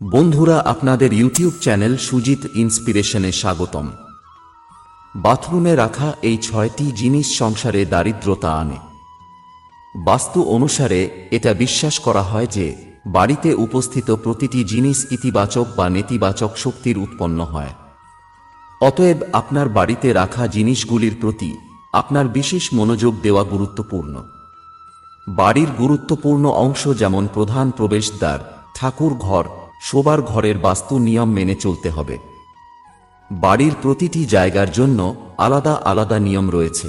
বন্ধুরা, আপনাদের YouTube channel Sujit ইন্সপিরেশনে স্বাগতম। বাথরুমে রাখা এই ছয়টি জিনিস সংসারে দারিদ্রতা আনে। বাস্তু অনুসারে এটা বিশ্বাস করা হয় যে বাড়িতে উপস্থিত প্রতিটি জিনিস ইতিবাচক বা নেতিবাচক শক্তির উৎপন্ন হয়। অতএব আপনার বাড়িতে রাখা জিনিসগুলির প্রতি আপনার বিশেষ মনোযোগ দেওয়া গুরুত্বপূর্ণ। বাড়ির গুরুত্বপূর্ণ অংশ যেমন প্রধান প্রবেশদ্বার ঠাকুর ঘর শোবার ঘরের বাস্তু নিয়ম মেনে চলতে হবে। বাড়ির প্রতিটি জায়গার জন্য আলাদা আলাদা নিয়ম রয়েছে।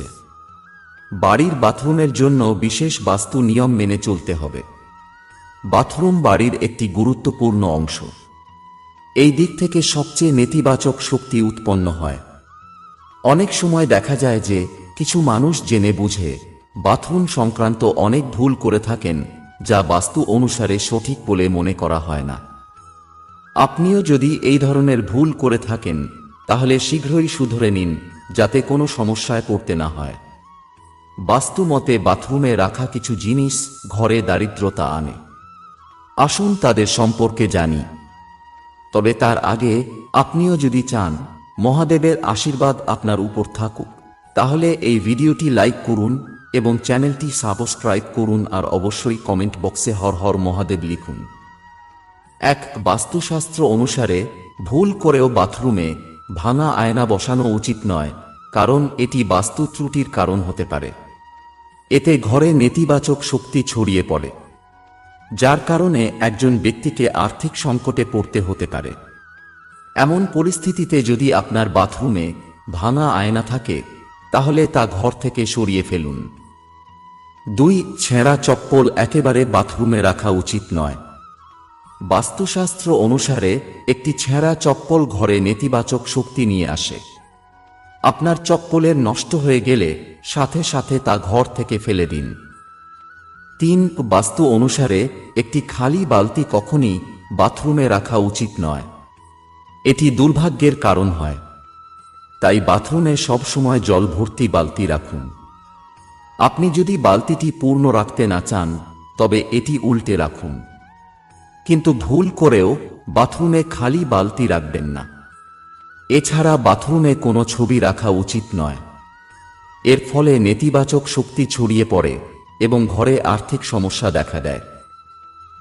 বাড়ির বাথরুমের জন্য বিশেষ বাস্তু নিয়ম মেনে চলতে হবে। বাথরুম বাড়ির একটি গুরুত্বপূর্ণ অংশ। এই দিক থেকে সবচেয়ে নেতিবাচক শক্তি উৎপন্ন হয়। অনেক সময় দেখা যায় যে কিছু মানুষ জেনে বুঝে বাথরুম সংক্রান্ত অনেক ভুল করে থাকেন, যা বাস্তু অনুসারে সঠিক বলে মনে করা হয় না। আপনিও যদি এই ধরনের ভুল করে থাকেন, তাহলে শীঘ্রই শুধরে নিন, যাতে কোনো সমস্যায় পড়তে না হয়। বাস্তু মতে বাথরুমে রাখা কিছু জিনিস ঘরে দারিদ্রতা আনে। আসুন তাদের সম্পর্কে জানি। তবে তার আগে আপনিও যদি চান, মহাদেবের আশীর্বাদ আপনার উপর থাকুক, তাহলে এই ভিডিওটি লাইক করুন এবং চ্যানেলটি সাবস্ক্রাইব করুন আর অবশ্যই কমেন্ট বক্সে হর হর মহাদেব লিখুন। এক বাস্তুশাস্ত্র অনুসারে, ভুল করেও বাথরুমে ভাঙা আয়না বসানো উচিত নয়, কারণ এটি বাস্তু ত্রুটির কারণ হতে পারে। এতে ঘরে নেতিবাচক শক্তি ছড়িয়ে পড়ে, যার কারণে একজন ব্যক্তিকে আর্থিক সংকটে পড়তে হতে পারে। এমন পরিস্থিতিতে যদি আপনার বাথরুমে ভাঙা আয়না থাকে, তাহলে তা ঘর থেকে সরিয়ে ফেলুন। দুই ছেঁড়া চপ্পল একেবারে বাথরুমে রাখা উচিত নয়। বাস্তুশাস্ত্র অনুসারে একটি ছেঁড়া চপ্পল ঘরে নেতিবাচক শক্তি নিয়ে আসে। আপনার চপ্পলের নষ্ট হয়ে গেলে সাথে সাথে তা ঘর থেকে ফেলে দিন। তিন, বাস্তু অনুসারে একটি খালি বালতি কখনই বাথরুমে রাখা উচিত নয়। এটি দুর্ভাগ্যের কারণ হয়। তাই বাথরুমে সবসময় জল ভর্তি বালতি রাখুন। আপনি যদি বালতিটি পূর্ণ রাখতে না চান, তবে এটি উল্টে রাখুন। কিন্তু ভুল করেও বাথরুমে খালি বালতি রাখবেন না। এছাড়া বাথরুমে কোনো ছবি রাখা উচিত নয়। এর ফলে নেতিবাচক শক্তি ছড়িয়ে পড়ে এবং ঘরে আর্থিক সমস্যা দেখা দেয়।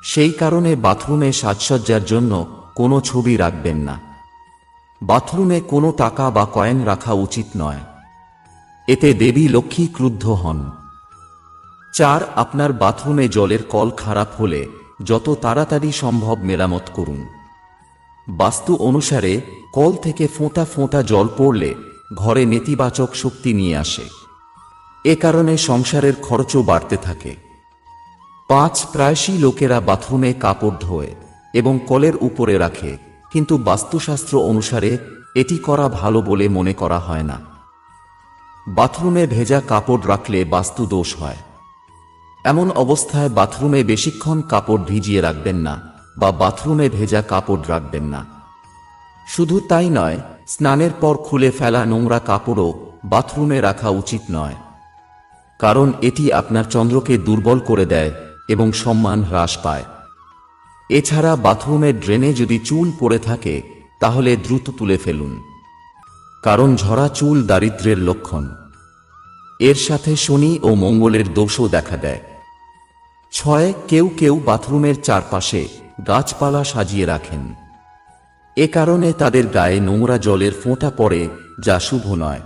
সেই কারণে বাথরুমে সাজসজ্জার জন্য কোনো ছবি রাখবেন না। বাথরুমে কোনো টাকা বা কয়েন রাখা উচিত নয়। এতে দেবী লক্ষ্মী ক্রুদ্ধ হন। চার, আপনার বাথরুমে জলের কল খারাপ হলে যত তাড়াতাড়ি সম্ভব মেরামত করুন। বাস্তু অনুসারে, কল থেকে ফোঁটা ফোঁটা জল পড়লে ঘরে নেতিবাচক শক্তি নিয়ে আসে। এ কারণে সংসারের খরচও বাড়তে থাকে। পাঁচ প্রায়শই লোকেরা বাথরুমে কাপড় ধোয় এবং কলের উপরে রাখে, কিন্তু বাস্তুশাস্ত্র অনুসারে এটি করা ভালো বলে মনে করা হয় না। বাথরুমে ভেজা কাপড় রাখলে বাস্তু দোষ হয়। এমন অবস্থায় বাথরুমে বেশিক্ষণ কাপড় ভিজিয়ে রাখবেন না বা বাথরুমে ভেজা কাপড় রাখবেন না। শুধু তাই নয়, স্নানের পর খুলে ফেলা নোংরা কাপড়ও বাথরুমে রাখা উচিত নয়। কারণ এটি আপনার চন্দ্রকে দুর্বল করে দেয় এবং সম্মান হ্রাস পায়। এছাড়া বাথরুমের ড্রেনে যদি চুল পড়ে থাকে, তাহলে দ্রুত তুলে ফেলুন। কারণ ঝরা চুল দারিদ্র্যের লক্ষণ। এর সাথে শনি ও মঙ্গলের দোষও দেখা দেয়। ছয় কেউ কেউ বাথরুমের চারপাশে গাছপালা সাজিয়ে রাখেন। এ কারণে তাদের গায়ে নোংরা জলের ফোঁটা পড়ে, যা শুভ নয়।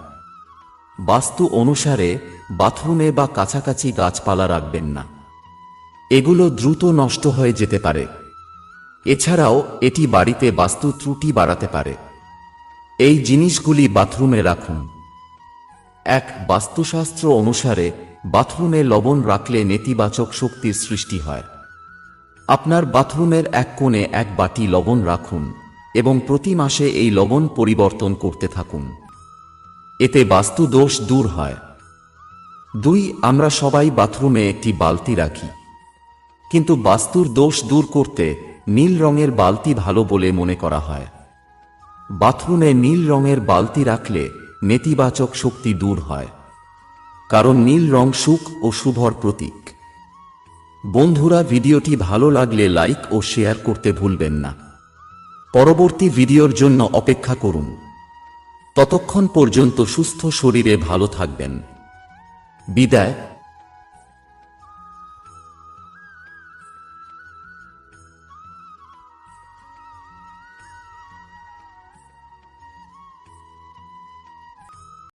বাস্তু অনুসারে বাথরুমে বা কাছাকাছি গাছপালা রাখবেন না। এগুলো দ্রুত নষ্ট হয়ে যেতে পারে। এছাড়াও এটি বাড়িতে বাস্তু ত্রুটি বাড়াতে পারে। এই জিনিসগুলি বাথরুমে রাখুন। এক, বাস্তুশাস্ত্র অনুসারে বাথরুমে লবণ রাখলে নেতিবাচক শক্তির সৃষ্টি হয়। আপনার বাথরুমের এক কোণে এক বাটি লবণ রাখুন এবং প্রতি মাসে এই লবণ পরিবর্তন করতে থাকুন। এতে বাস্তু দোষ দূর হয়। দুই, আমরা সবাই বাথরুমে একটি বালতি রাখি। কিন্তু বাস্তুর দোষ দূর করতে নীল রঙের বালতি ভালো বলে মনে করা হয়। বাথরুমে নীল রঙের বালতি রাখলে নেতিবাচক শক্তি দূর হয়। কারণ নীল রং সুখ ও শুভর প্রতীক। বন্ধুরা, ভিডিওটি ভালো লাগলে লাইক ও শেয়ার করতে ভুলবেন না। পরবর্তী ভিডিওর জন্য অপেক্ষা করুন। ততক্ষণ পর্যন্ত সুস্থ শরীরে ভালো থাকবেন। বিদায়।